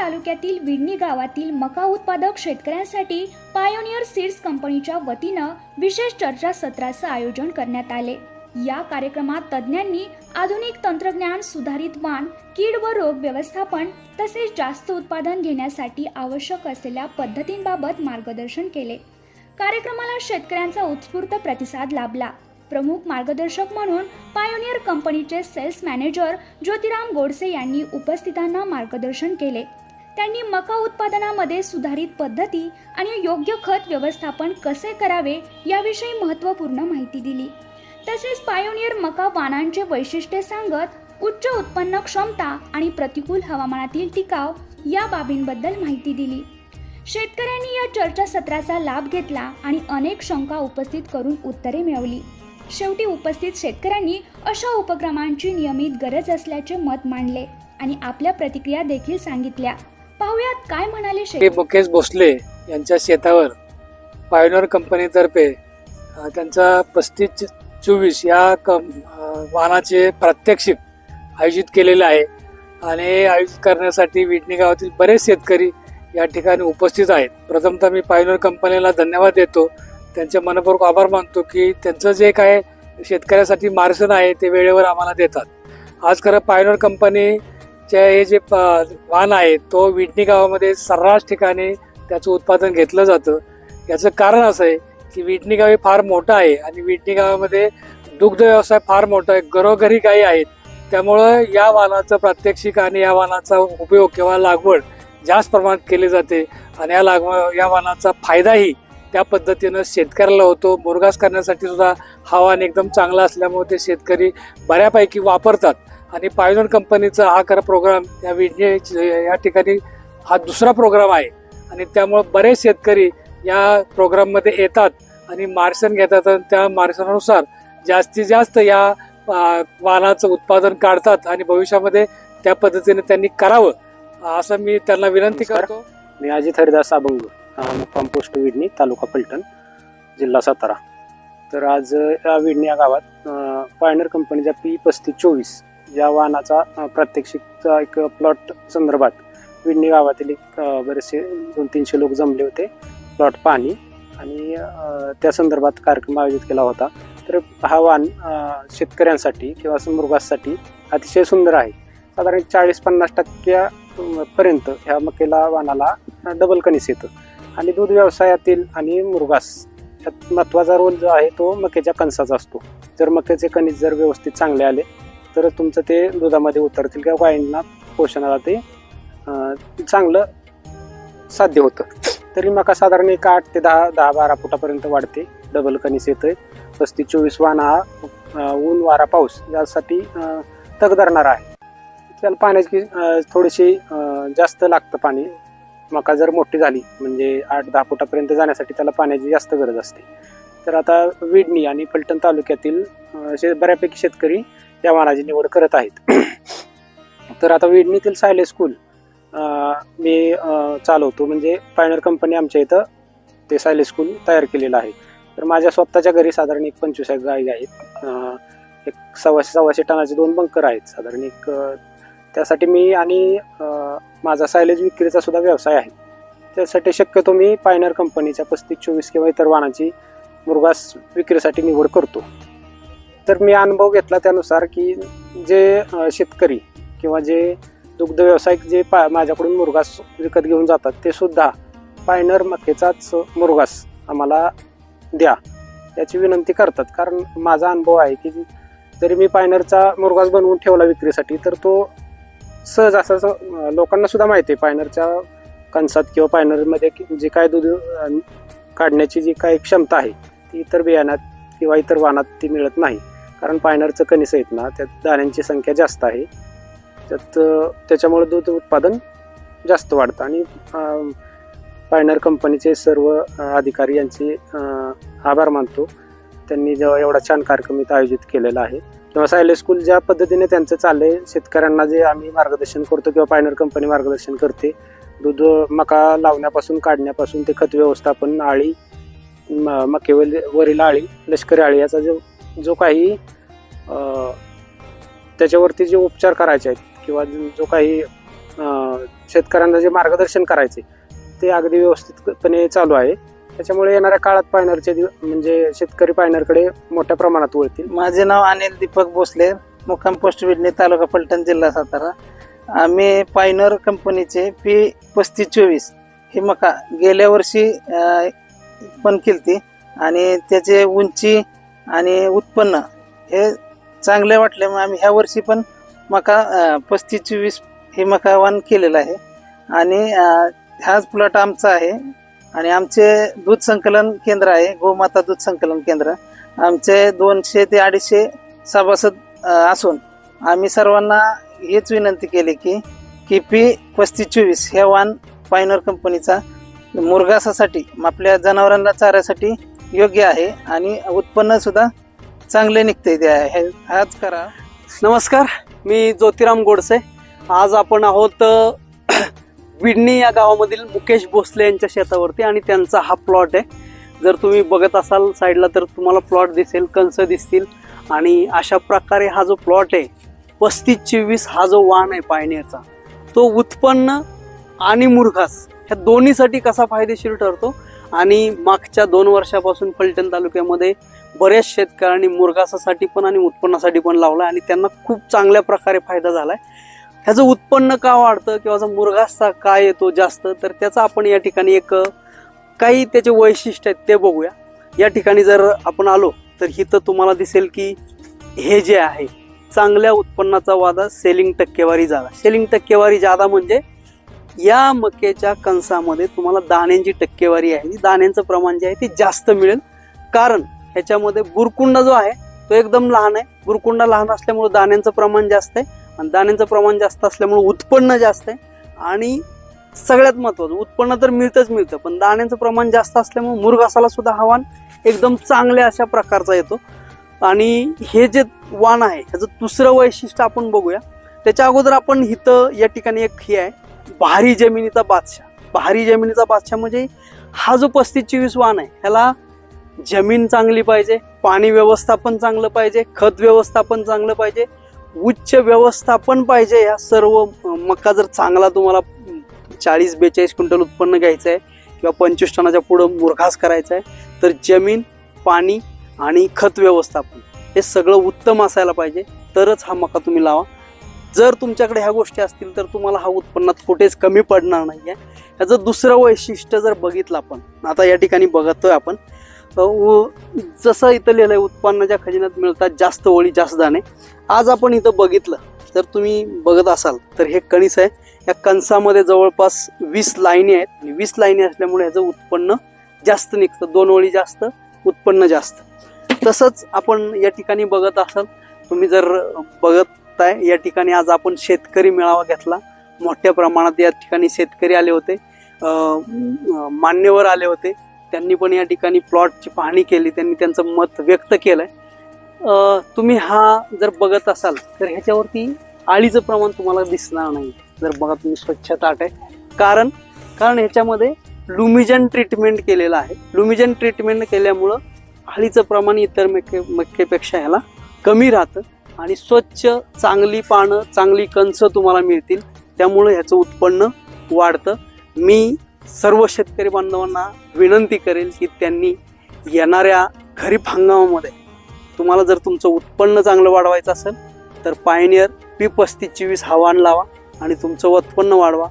तालुक्यातील विडणी गावातील मका उत्पादक शेतकऱ्यांसाठी पायोनियर सीड्स कंपनीच्या वतीनं विशेष चर्चा सत्राचं आयोजन करण्यात आले. या कार्यक्रमात तज्ज्ञांनी आधुनिक तंत्रज्ञान सुधारित वाण कीड व रोग व्यवस्थापन तसेच जास्त उत्पादन घेण्यासाठी आवश्यक असलेल्या पद्धतींबाबत मार्गदर्शन केले. कार्यक्रमाला शेतकऱ्यांचा उत्स्फूर्त प्रतिसाद लाभला. प्रमुख मार्गदर्शक म्हणून पायोनियर कंपनीचे सेल्स मॅनेजर ज्योतिराम गोडसे यांनी उपस्थितांना मार्गदर्शन केले. त्यांनी मका उत्पादनामध्ये सुधारित पद्धती आणि योग्य खत व्यवस्थापन कसे करावे याविषयी महत्त्वपूर्ण माहिती दिली. तसेच पायोनियर मका वाणांचे वैशिष्ट्ये सांगत उच्च उत्पन्न क्षमता आणि प्रतिकूल हवामानातील टिकाव या बाबींबद्दल माहिती दिली. शेतकऱ्यांनी या चर्चासत्राचा लाभ घेतला आणि अनेक शंका उपस्थित करून उत्तरे मिळवली. शेवटी उपस्थित शेतकऱ्यांनी अशा उपक्रमांची नियमित गरज असल्याचे मत मांडले आणि आपल्या प्रतिक्रिया देखील सांगितल्या. पाहुयात काय म्हणाले शेतकरी मुकेश भोसले यांच्या शेतावर पायोनियर कंपनीतर्फे अ, त्यांचा पस्तीस चोवीस या कं अ, वाहनाचे प्रात्यक्षिक आयोजित केलेले आहे आणि हे आयोजित करण्यासाठी विडणी गावातील बरेच शेतकरी या ठिकाणी उपस्थित आहेत. प्रथमतः मी पायोनियर कंपनीला धन्यवाद देतो. त्यांचे मनपूर्वक आभार मानतो की त्यांचं जे काय शेतकऱ्यासाठी मार्गदर्शन आहे ते वेळेवर आम्हाला देतात. आज खरं पायोनियर चे हे जे प- वाहन आहे तो विडणी गावामध्ये सर्रास ठिकाणी त्याचं उत्पादन घेतलं जातं. याचं कारण असं आहे की विडणी गाव हे फार मोठं आहे आणि विडणी गावामध्ये दुग्ध व्यवसाय फार मोठा आहे घरोघरी गायी आहेत. त्यामुळं या वाहनाचं प्रात्यक्षिक आणि या वाहनाचा उपयोग किंवा लागवड जास्त प्रमाणात केली जाते आणि या लागव या वाहनाचा फायदाही त्या पद्धतीनं शेतकऱ्याला होतो. मुरगास करण्यासाठी सुद्धा हा वाहन एकदम चांगला असल्यामुळे ते शेतकरी बऱ्यापैकी वापरतात. आणि पायोनियर कंपनीचा हा खरा प्रोग्राम या विडणी या ठिकाणी हा दुसरा प्रोग्राम आहे. आणि त्यामुळं बरेच शेतकरी या प्रोग्राममध्ये येतात आणि मार्गदर्शन घेतात आणि त्या मार्गदर्शनानुसार जास्तीत जास्त या वाहनाचं उत्पादन काढतात आणि भविष्यामध्ये त्या पद्धतीने त्यांनी करावं. असं मी त्यांना विनंती. करतो. मी अजित हरिदास अभंग मुक्काम पोस्ट विडणी तालुका फलटण जिल्हा सातारा. तर आज या विडणी या गावात पायनर कंपनीच्या पी पस्तीस चोवीस या वाहनाचा प्रात्यक्षिकचा एक प्लॉट संदर्भात विडणी गावातील एक बरेचसे दोन तीनशे लोक जमले होते. प्लॉट पाणी आणि त्या संदर्भात कार्यक्रम आयोजित केला होता. तर हा वाहन शेतकऱ्यांसाठी किंवा मृगासाठी अतिशय सुंदर आहे. साधारण चाळीस पन्नास टक्क्या पर्यंत ह्या मकेला वाहनाला डबल कणीस येतं. आणि दूध व्यवसायातील आणि मुरगास यात महत्त्वाचा रोल जो आहे तो मकेच्या कणसाचा असतो. जर मक्याचे कणीस जर व्यवस्थित चांगले आले तर तुमचं ते दुधामध्ये उतरतील किंवा गायींना पोषणाला ते चांगलं साध्य होतं. तरी मका साधारण एक आठ ते दहा दहा बारा फुटापर्यंत वाढते. डबल कणीस आहे पस्तीस चोवीस वाहन हा ऊन वारा पाऊस यासाठी तग धरणारा आहे. त्याला पाण्याची थोडीशी जास्त लागतं पाणी. मका जर मोठी झाली म्हणजे आठ दहा फुटापर्यंत जाण्यासाठी त्याला पाण्याची जास्त गरज असते. तर आता विडणी आणि फलटण तालुक्यातील असे शे बऱ्यापैकी शेतकरी या वाहनाची निवड करत आहेत. तर आता विडणीतील सायले स्कूल मी चालवतो. म्हणजे पायनर कंपनी आमच्या इथं ते सायले स्कूल तयार केलेलं आहे. तर माझ्या स्वतःच्या घरी साधारण एक पंचवीस एक गाई आहेत. एक सव्वाशे सव्वाशे टनाचे दोन बंकर आहेत साधारण एक त्यासाठी मी आणि माझा सायलेज विक्रीचा सुद्धा व्यवसाय आहे. त्यासाठी शक्यतो मी पायनर कंपनीच्या पस्तीस चोवीस किंवा इतर वाहनाची मुरगास विक्रीसाठी निवड करतो. तर मी अनुभव घेतला त्यानुसार की जे शेतकरी किंवा जे दुग्ध व्यावसायिक जे पा माझ्याकडून मुरगास विकत घेऊन जातात ते सुद्धा पायनर मक्केचाच मुरगास आम्हाला द्या याची विनंती करतात. कारण माझा अनुभव आहे की जरी मी पायनरचा मुरगास बनवून ठेवला विक्रीसाठी तर तो सहज असं लोकांना सुद्धा माहिती आहे. पायनरच्या कणसात किंवा पायनरमध्ये की- जे काय दूध काढण्याची जी काय क्षमता आहे ती इतर बियाण्यात किंवा इतर वाहनात ती मिळत नाही. कारण पायनरचं कणीस आहेत ना त्यात दाण्यांची संख्या जास्त आहे. त्यात त्याच्यामुळे दूध उत्पादन जास्त वाढतं. आणि पायनर कंपनीचे सर्व अधिकारी यांचे आभार मानतो. त्यांनी जेव्हा एवढा छान कार्यक्रम इथं आयोजित केलेला आहे किंवा सायले स्कूल ज्या पद्धतीने त्यांचं चाललंय शेतकऱ्यांना जे आम्ही मार्गदर्शन करतो किंवा पायनर कंपनी मार्गदर्शन करते दूध मका लावण्यापासून काढण्यापासून ते खत व्यवस्थापन आळी म- मकेवरील वरील आळी लष्करी आळी याचा जो जो काही त्याच्यावरती जे उपचार करायचे आहेत किंवा जो काही शेतकऱ्यांना जे मार्गदर्शन करायचे ते अगदी व्यवस्थितपणे चालू आहे. त्याच्यामुळे येणाऱ्या काळात पायनरचे दिव- म्हणजे शेतकरी पायनरकडे मोठ्या प्रमाणात वळतील. माझे नाव अनिल दीपक भोसले मुक्काम पोस्ट विडणी तालुका पलटण जिल्हा सातारा. आम्ही पायनर कंपनीचे पी पस्तीस चोवीस ही मका गेल्या वर्षी पण केली आणि त्याचे उंची आणि उत्पन्न हे चांगले वाटले. मग आम्ही ह्या वर्षी पण मका पस्तीस चोवीस हे मका वाण केलेलं आहे. आणि हाच प्लॉट आमचा आहे. आणि आमचे दूध संकलन केंद्र आहे गोमाता दूध संकलन केंद्र. आमचे दोनशे ते अडीचशे सभासद असून आम्ही सर्वांना हेच विनंती केली की की पी पस्तीस चोवीस ह्या वाण पायनर कंपनीचा मुरगासासाठी आपल्या जनावरांना चाऱ्यासाठी योग्य आहे आणि उत्पन्न सुद्धा चांगले निघते ते आहे. हाच करा. नमस्कार मी ज्योतिराम गोडसे. आज आपण आहोत विडणी या गावामधील मुकेश भोसले यांच्या शेतावरती आणि त्यांचा हा प्लॉट आहे. जर तुम्ही बघत असाल साईडला तर तुम्हाला प्लॉट दिसेल कंस दिसतील. आणि अशा प्रकारे हा जो प्लॉट आहे पस्तीस चोवीस हा जो वाण आहे पाहण्याचा तो उत्पन्न आणि मुरघास ह्या दोन्हीसाठी कसा फायदेशीर ठरतो? आणि मागच्या दोन वर्षापासून फलटण तालुक्यामध्ये बऱ्याच शेतकऱ्यांनी मुरघासासाठी पण आणि उत्पन्नासाठी पण लावला आणि त्यांना खूप चांगल्या प्रकारे फायदा झालाय. ह्याचं उत्पन्न का वाढतं किंवा जो मुरघासचा काय येतो जास्त तर त्याचा आपण या ठिकाणी एक काही त्याचे वैशिष्ट्य आहेत ते बघूया. या ठिकाणी जर आपण आलो तर हिथं तुम्हाला दिसेल की हे जे आहे चांगल्या उत्पन्नाचा वादा सेलिंग टक्केवारी जादा. सेलिंग टक्केवारी जादा म्हणजे या मक्याच्या कणसामध्ये तुम्हाला दाण्यांची टक्केवारी आहे. दाण्यांचं प्रमाण जे आहे ते जास्त मिळेल. कारण ह्याच्यामध्ये बुरकुंडा जो आहे तो एकदम लहान आहे. बुरकुंडा लहान असल्यामुळे दाण्यांचं प्रमाण जास्त आहे. आणि दाण्यांचं प्रमाण जास्त असल्यामुळे उत्पन्न जास्त आहे. आणि सगळ्यात महत्वाचं उत्पन्न तर मिळतंच मिळतं पण दाण्यांचं प्रमाण जास्त असल्यामुळे मुरघासाला सुद्धा हवान एकदम चांगल्या अशा प्रकारचा येतो. आणि हे जे वाण आहे ह्याचं दुसरं वैशिष्ट्य आपण बघूया. त्याच्या अगोदर आपण इथं या ठिकाणी एक हे आहे. भारी जमिनीचा बादशाह. भारी जमिनीचा बादशाह म्हणजे हा जो पस्तीस चोवीस वाण आहे ह्याला जमीन चांगली पाहिजे पाणी व्यवस्थापन चांगलं पाहिजे खत व्यवस्थापन चांगलं पाहिजे उच्च व्यवस्थापन पाहिजे या सर्व मक्का जर चांगला तुम्हाला चाळीस बेचाळीस क्विंटल उत्पन्न घ्यायचं आहे किंवा पंचवीस टनाच्या पुढं मुरघास करायचा आहे तर जमीन पाणी आणि खत व्यवस्थापन हे सगळं उत्तम असायला पाहिजे. तरच हा मका तुम्ही लावा. जर तुमच्याकडे ह्या गोष्टी असतील तर तुम्हाला हा उत्पन्नात कुठेच कमी पडणार नाही आहे ह्याचं दुसरं वैशिष्ट्य जर बघितलं आपण आता या ठिकाणी बघतोय आपण व जसं इथं लिहिलं आहे उत्पन्नाच्या खजिन्यात मिळतात जास्त ओळी जास्त दाणे. आज आपण इथं बघितलं जर तुम्ही बघत असाल तर हे कणीस आहे. या कणसामध्ये जवळपास वीस लाईनी आहेत. आणि वीस लाईनी असल्यामुळे ह्याचं उत्पन्न जास्त निघतं. दोन ओळी जास्त उत्पन्न जास्त. तसंच आपण या ठिकाणी बघत असाल तुम्ही जर बघत बघताय या ठिकाणी आज आपण शेतकरी मेळावा घेतला. मोठ्या प्रमाणात या ठिकाणी शेतकरी आले होते. मान्यवर आले होते. त्यांनी पण या ठिकाणी प्लॉटची पाहणी केली. त्यांनी त्यांचं मत व्यक्त केलं आहे तुम्ही हा जर बघत असाल तर ह्याच्यावरती आळीचं प्रमाण तुम्हाला दिसणार नाही जर बघा तुम्ही स्वच्छता आहे. कारण कारण ह्याच्यामध्ये लुमिजन ट्रीटमेंट केलेलं आहे. लुमिजन ट्रीटमेंट केल्यामुळं आळीचं प्रमाण इतर मक्के मक्केपेक्षा ह्याला कमी राहतं. आणि स्वच्छ चांगली पानं चांगली कंच तुम्हाला मिळतील. त्यामुळं ह्याचं उत्पन्न वाढतं. मी सर्व शेतकरी बांधवांना विनंती करेल की त्यांनी येणाऱ्या खरीप हंगामामध्ये तुम्हाला जर तुमचं उत्पन्न चांगलं वाढवायचं असेल तर पायनियर पी पस्तीस चोवीस हवान लावा आणि तुमचं उत्पन्न वाढवा.